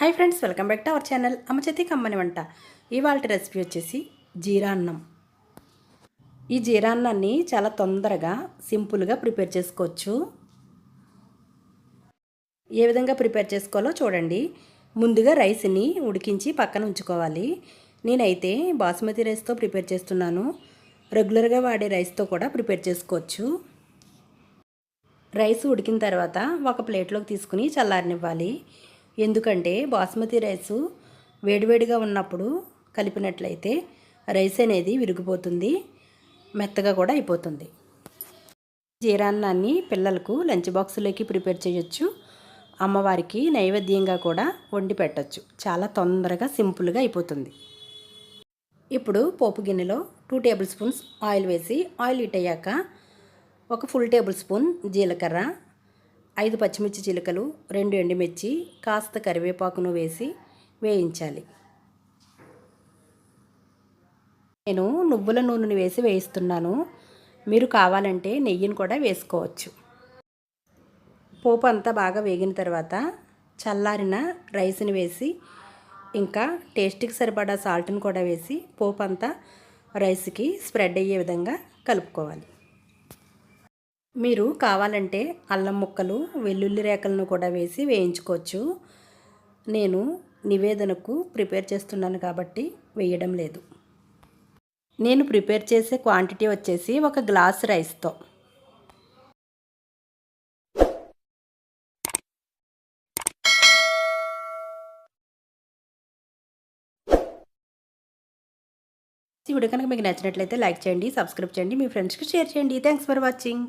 Hi friends welcome back to our channel అమ్మ చేతి కమ్మని వంట. ఇవాళ రెసిపీ వచ్చేసి జీరా అన్నం. ఈ జీరా అన్నాన్ని చాలా తొందరగా సింపుల్గా ప్రిపేర్ చేసుకోవచ్చు. ఏ విధంగా ప్రిపేర్ చేసుకోవాలో చూడండి. ముందుగా రైస్ని ఉడికించి పక్కన ఉంచుకోవాలి. నేనైతే బాస్మతి రైస్తో ప్రిపేర్ చేస్తున్నాను. రెగ్యులర్గా వాడే రైస్తో కూడా ప్రిపేర్ చేసుకోవచ్చు. రైస్ ఉడికిన తర్వాత ఒక ప్లేట్లోకి తీసుకుని చల్లారనివ్వాలి. ఎందుకంటే బాస్మతి రైసు వేడివేడిగా ఉన్నప్పుడు కలిపినట్లయితే రైస్ అనేది విరిగిపోతుంది మెత్తగా కూడా అయిపోతుంది. జీరాన్నాన్ని పిల్లలకు లంచ్ బాక్సులోకి ప్రిపేర్ చేయొచ్చు. అమ్మవారికి నైవేద్యంగా కూడా వండి పెట్టచ్చు. చాలా తొందరగా సింపుల్గా అయిపోతుంది. ఇప్పుడు పోపు గిన్నెలో టూ టేబుల్ స్పూన్స్ ఆయిల్ వేసి ఆయిల్ హీట్ అయ్యాక ఒక ఫుల్ టేబుల్ స్పూన్ జీలకర్ర ఐదు పచ్చిమిర్చి చిలుకలు రెండు ఎండుమిర్చి కాస్త కరివేపాకును వేసి వేయించాలి. నేను నువ్వుల నూనెను వేసి వేయిస్తున్నాను. మీరు కావాలంటే నెయ్యిని కూడా వేసుకోవచ్చు. పోపు అంతా బాగా వేగిన తర్వాత చల్లారిన రైస్ని వేసి ఇంకా టేస్ట్కి సరిపడా సాల్ట్ని కూడా వేసి పోపు అంతా రైస్కి స్ప్రెడ్ అయ్యే విధంగా కలుపుకోవాలి. మీరు కావాలంటే అల్లం ముక్కలు వెల్లుల్లి రేఖలను కూడా వేసి వేయించుకోవచ్చు. నేను నివేదనకు ప్రిపేర్ చేస్తున్నాను కాబట్టి వేయడం లేదు. నేను ప్రిపేర్ చేసే క్వాంటిటీ వచ్చేసి ఒక గ్లాస్ రైస్తో. ఈ వీడియో కనుక మీకు నచ్చినట్లయితే లైక్ చేయండి సబ్స్క్రైబ్ చేయండి మీ ఫ్రెండ్స్కి షేర్ చేయండి. Thanks for watching